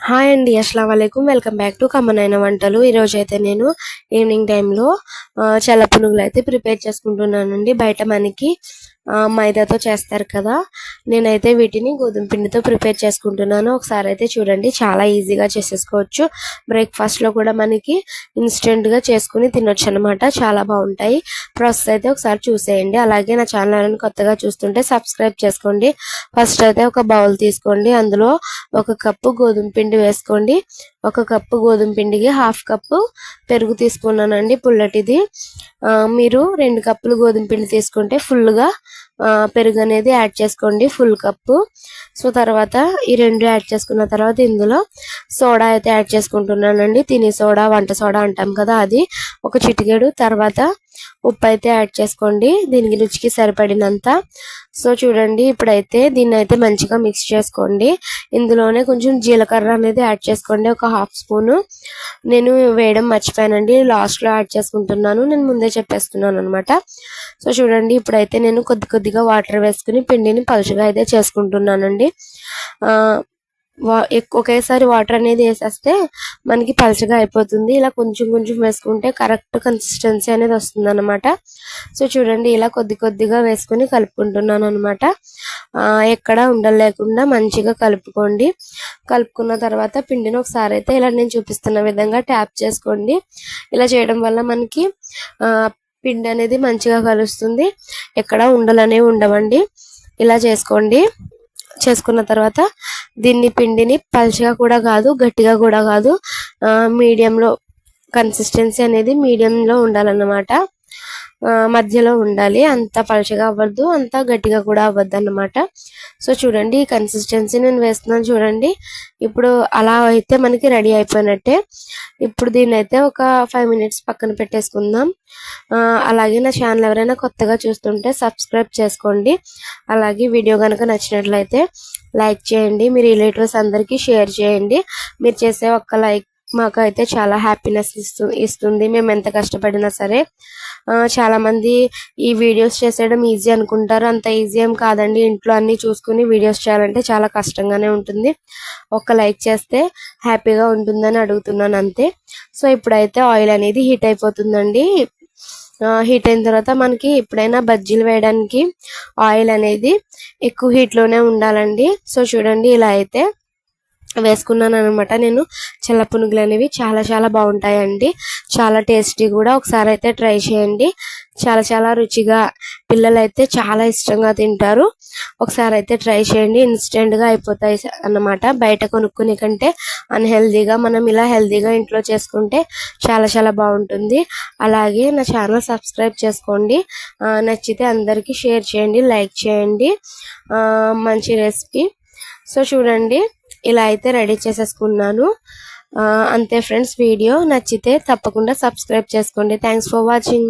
Hi అండి అస్సలం వాలేకుమ్ welcome back to కమ్మనైన వంటలు. ఈరోజు అయితే నేను ఈవినింగ్ టైంలో చల్ల పునుగులు అయితే ప్రిపేర్ చేసుకుంటున్నానండి. బయట మనకి మైదాతో చేస్తారు కదా. నేనైతే వీటిని గోధుమ పిండితో ప్రిపేర్ చేసుకుంటున్నాను. ఒకసారి అయితే చూడండి చాలా ఈజీగా చేసేసుకోవచ్చు. బ్రేక్ఫాస్ట్లో కూడా మనకి ఇన్స్టెంట్గా చేసుకుని తినొచ్చు అనమాట చాలా బాగుంటాయి. ప్రాసెస్ అయితే ఒకసారి చూసేయండి. అలాగే నా ఛానల్ని కొత్తగా చూస్తుంటే సబ్స్క్రైబ్ చేసుకోండి. ఫస్ట్ అయితే ఒక బౌల్ తీసుకోండి. అందులో ఒక కప్పు గోధుమ పిండి వేసుకోండి. ఒక కప్పు గోధుమ పిండికి హాఫ్ కప్పు పెరుగు తీసుకున్నానండి పుల్లటిది. మీరు రెండు కప్పులు గోధుమ పిండి తీసుకుంటే ఫుల్గా పెరుగు అనేది యాడ్ చేసుకోండి ఫుల్ కప్పు. సో తర్వాత ఈ రెండు యాడ్ చేసుకున్న తర్వాత ఇందులో సోడా అయితే యాడ్ చేసుకుంటున్నానండి. తిని సోడా వంట సోడా అంటాం కదా అది. ఒక చిటికెడు తర్వాత ఉప్పు అయితే యాడ్ చేసుకోండి. దీనికి రుచికి సరిపడినంత. సో చూడండి ఇప్పుడైతే దీన్ని అయితే మంచిగా మిక్స్ చేసుకోండి. ఇందులోనే కొంచెం జీలకర్ర అనేది యాడ్ చేసుకోండి ఒక హాఫ్ స్పూను నేను వేయడం మర్చిపోయానండి. లాస్ట్లో యాడ్ చేసుకుంటున్నాను. నేను ముందే చెప్పేస్తున్నాను అనమాట సో చూడండి ఇప్పుడైతే నేను కొద్ది కొద్దిగా వాటర్ వేసుకుని పిండిని పలుచగా అయితే చేసుకుంటున్నానండి. ఒకేసారి వాటర్ అనేది వేసేస్తే మనకి పలచగా అయిపోతుంది. ఇలా కొంచెం కొంచెం వేసుకుంటే కరెక్ట్ కన్సిస్టెన్సీ అనేది వస్తుంది అనమాట సో చూడండి ఇలా కొద్ది కొద్దిగా వేసుకుని కలుపుకుంటున్నాను అనమాట ఎక్కడ ఉండలు లేకుండా మంచిగా కలుపుకోండి. కలుపుకున్న తర్వాత పిండిని ఒకసారి అయితే ఇలా నేను చూపిస్తున్న విధంగా ట్యాప్ చేసుకోండి. ఇలా చేయడం వల్ల మనకి పిండి అనేది మంచిగా కలుస్తుంది. ఎక్కడ ఉండలు అనేవి ఉండవండి. ఇలా చేసుకోండి. చేసుకున్న తర్వాత దీన్ని పిండిని పలుచగా కూడా కాదు గట్టిగా కూడా కాదు. ఆ, మీడియంలో కన్సిస్టెన్సీ అనేది మీడియంలో ఉండాలన్నమాట. మధ్యలో ఉండాలి. అంత పలుచగా అవ్వద్దు. అంత గట్టిగా కూడా అవ్వద్దు అన్నమాట సో చూడండి ఈ కన్సిస్టెన్సీ నేను వేస్తున్నాను చూడండి. ఇప్పుడు అలా అయితే మనకి రెడీ అయిపోయినట్టే. ఇప్పుడు దీన్ని అయితే ఒక ఫైవ్ మినిట్స్ పక్కన పెట్టేసుకుందాం. అలాగే నా ఛానల్ ఎవరైనా కొత్తగా చూస్తుంటే సబ్స్క్రైబ్ చేసుకోండి. అలాగే వీడియో కనుక నచ్చినట్లయితే లైక్ చేయండి. మీ రిలేటివ్స్ అందరికీ షేర్ చేయండి. మీరు చేసే ఒక్క లైక్ మాకైతే చాలా హ్యాపీనెస్ ఇస్తు ఇస్తుంది. మేము ఎంత కష్టపడినా సరే. చాలామంది చాలా మంది ఈ వీడియోస్ చేసేయడం ఈజీ అనుకుంటారు. అంత ఈజీ ఏం కాదండి. ఇంట్లో అన్ని చూసుకుని వీడియోస్ చేయాలంటే చాలా కష్టంగానే ఉంటుంది. ఒక్క లైక్ చేస్తే హ్యాపీగా ఉంటుందని అడుగుతున్నాను అంతే. సో ఇప్పుడైతే ఆయిల్ అనేది హీట్ అయిపోతుందండి. హీట్ అయిన తర్వాత మనకి ఎప్పుడైనా బజ్జీలు వేయడానికి ఆయిల్ అనేది ఎక్కువ హీట్లోనే ఉండాలండి. సో చూడండి ఇలా అయితే వేసుకున్నాను అనమాట నేను చల్ల పునుగులు అనేవి చాలా చాలా బాగుంటాయండి. చాలా టేస్టీ కూడా. ఒకసారి అయితే ట్రై చేయండి. చాలా చాలా రుచిగా పిల్లలు అయితే చాలా ఇష్టంగా తింటారు. ఒకసారి అయితే ట్రై చేయండి. ఇన్స్టెంట్గా అయిపోతాయి అన్నమాట. బయట కొనుక్కునే కంటే అన్హెల్దీగా మనం ఇలా హెల్దీగా ఇంట్లో చేసుకుంటే చాలా చాలా బాగుంటుంది. అలాగే నా ఛానల్ సబ్స్క్రైబ్ చేసుకోండి. నచ్చితే అందరికీ షేర్ చేయండి. లైక్ చేయండి. మంచి రెసిపీ. సో చూడండి. ఇలా అయితే రెడీ చేసేసుకున్నాను. అంతే ఫ్రెండ్స్ వీడియో నచ్చితే తప్పకుండా సబ్స్క్రైబ్ చేసుకోండి. Thanks for watching